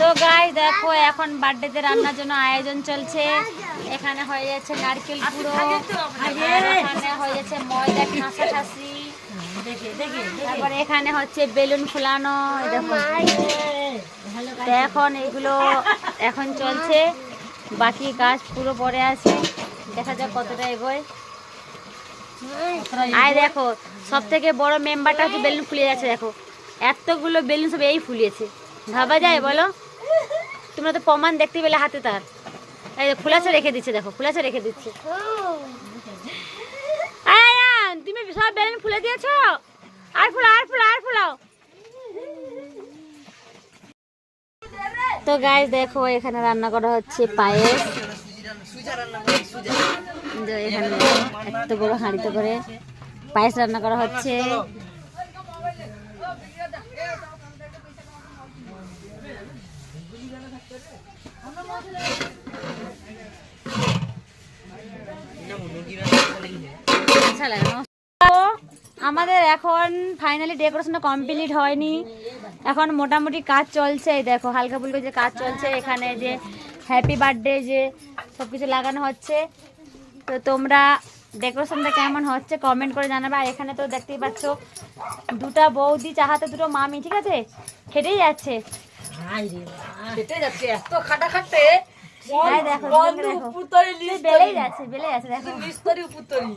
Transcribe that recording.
তো গাই দেখো এখন বার্থডেতে রান্নার জন্য আয়োজন চলছে। এখানে হয়ে যাচ্ছে নারকেল পুরো এখানে হয়ে যাচ্ছে ময়দা ঠাসা ঠাসি তারপরে এখানে হচ্ছে বেলুন ফুলানো দেখো। এখন এগুলো এখন চলছে। বাকি কাজ পুরো পরে আছে। দেখা যাক কতটা এগোয়। আয় দেখো সব থেকে বড় মেম্বারটা হচ্ছে বেলুন ফুলিয়ে যাচ্ছে দেখো। এতগুলো বেলুন সব এই ফুলিয়েছে। ভাবা যায় বলো। তোমরা তো প্রমাণ দেখতে পেলে হাতে তার। এই যে রেখে দিচ্ছে দেখো ফুলাছে রেখে দিচ্ছে। আয় আয়ান, তুমি সব বেলুন ফুলে দিয়েছ? আর ফুলাও আর ফুলাও আর ফুলাও। তো গাইস দেখো এখানে রান্না করা হচ্ছে পায়েস। এখানে এত বড় হাঁড়িতে করে পায়েস রান্না করা হচ্ছে। আমাদের এখন ফাইনালি ডেকোরেশনটা কমপ্লিট হয়নি। এখন মোটামুটি কাজ চলছে দেখো, হালকা ফুলকা যে কাজ চলছে, এখানে যে হ্যাপি বার্থডে যে সব কিছু লাগানো হচ্ছে। তো তোমরা ডেকোরেশনটা কেমন হচ্ছে কমেন্ট করে জানাবে। আর এখানে তো দেখতেই পাচ্ছ, দুটা বৌদি চাহাতে দুটো মামি, ঠিক আছে? হেঁটেই যাচ্ছে। সেটাই যাচ্ছে এত খাটা খাটতে দেখো বেলেই যাচ্ছে বেলে যাচ্ছে দেখো। নিচ তরি উপর তরি